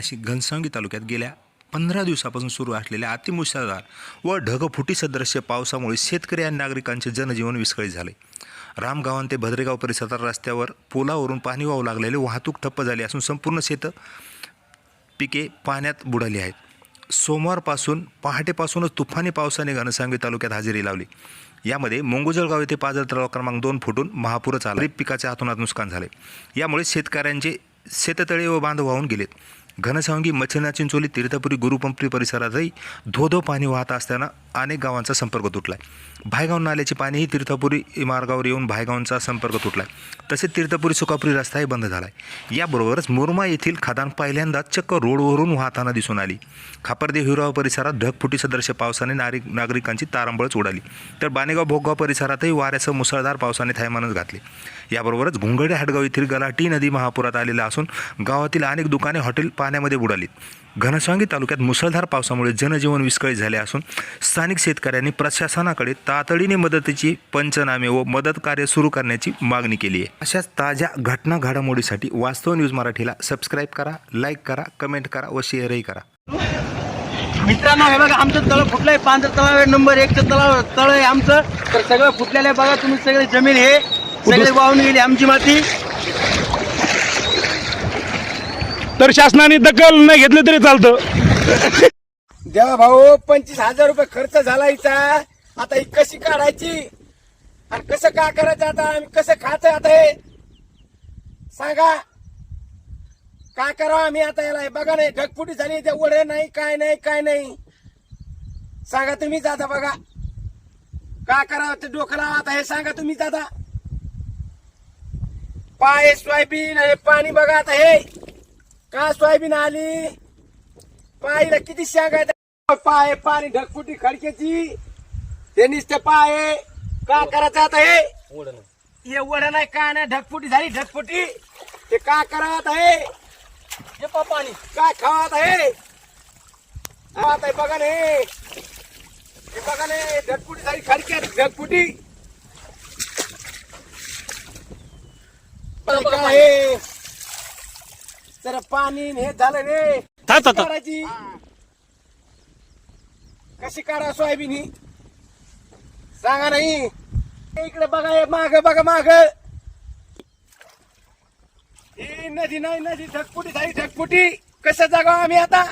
अशी घनसावंगी तालुक्यात गेल्या पंधरा दिवसापासून सुरू असलेल्या अतिमुसळधार व ढगफुटी सदृश्य पावसामुळे शेतकरी आणि नागरिकांचे जनजीवन विस्कळीत झाले. रामगावान ते भद्रेगाव परिसरात रस्त्यावर पुलावरून पाणी वाहू लागलेले वाहतूक ठप्प झाली असून संपूर्ण शेतं पिके पाण्यात बुडाली आहेत. सोमवारपासून पहाटेपासूनच तुफानी पावसाने घनसांगी तालुक्यात हजेरी लावली. यामध्ये मोंगुजळगाव येथे पाजर तलाव क्रमांक दोन फुटून महापूरच आला. पिकाच्या हातून नुकसान झाले. यामुळे शेतकऱ्यांचे शेततळे व बांध वाहून गेलेत. घनसावंगी मच्छना चिंचोली तीर्थपुरी गुरुपंपरी परिसरातही धोधो पाणी वाहत असताना अनेक गावांचा संपर्क तुटला आहे भायगाव नाल्याचे पाणीही तीर्थपुरी मार्गावर येऊन भायगावचा संपर्क तुटला आहे तसेच तीर्थपुरी सुकापुरी रस्ताही बंद झाला आहे याबरोबरच मुरमा येथील खादान पहिल्यांदाच चक्क रोडवरून वाहताना दिसून आली. खापरदेव हिराव परिसरात ढगफुटी सदृश्य पावसाने नागरिक नागरिकांची तारांबळच उडाली. तर बाणेगाव भोगगाव परिसरातही वाऱ्यासह मुसळधार पावसाने थैमानच घातले. याबरोबरच घुंगडे हाडगाव येथील गलाटी नदी महापुरात आलेला असून गावातील अनेक दुकाने हॉटेल पाण्यामध्ये बुडालीत घनसावंगी तालुक्यात मुसळधार पावसामुळे जनजीवन विस्कळीत झाले असून स्थानिक शेतकऱ्यांनी प्रशासनाकडे तातडीने मदतीची पंचनामे व मदत कार्य सुरू करण्याची मागणी केली आहे. अशाच ताज्या घटना घडामोडीसाठी वास्तव न्यूज मराठीला सबस्क्राईब करा लाईक करा कमेंट करा व शेअरही करा. मित्रांनो हे बघा आमचं तळ फुटलंय. पांढर तलाव आहे नंबर एकचं तलाव तळ आहे आमचं. तर सगळं फुटलेलं आहे बघा तुम्ही सगळे जमीन हे सगळे वाहून गेली आमची माती. तर शासनाने दखल नाही घेतली तरी चालतं. देवा भाऊ पंचवीस हजार रुपये खर्च झाला इथं. आता ही कशी काढायची? आणि कसं का करायचं आता? आम्ही कसं खायचं आता हे? सांगा. काय करावं आम्ही आता याला? बघा नाही ढगफुटी झाली ते वडे नाही काय नाही काय नाही. सांगा तुम्ही जाता बघा. काय करावं ते डोकं लावा आता? हे सांगा तुम्ही जाता पाय सोयाबीन हे पाणी बघा आता हे. का सोयाबीन आली? पायला किती सांगायचं पाय पाणी ढगफुटी खडक्याची ते नुसते पाय. का करायचं आता हे? वड नाही काय नाही ढगफुटी झाली ढगफुटी. ते का करा आता हे? पाणी. काय खावा आता हे? हा, आता हे बघा ने हे. बघा ने ढगफुटी झाली खडक्यात ढगफुटी. काय तर पाणी न हे झालं रे. काढायची कशी काढा सोयाबीन ही? सांगा नाही. इकडे बघा हे माग बघा माग. ही नदी नाही नदी ढगफुटी झाली ढगफुटी कसं जगाव आम्ही आता?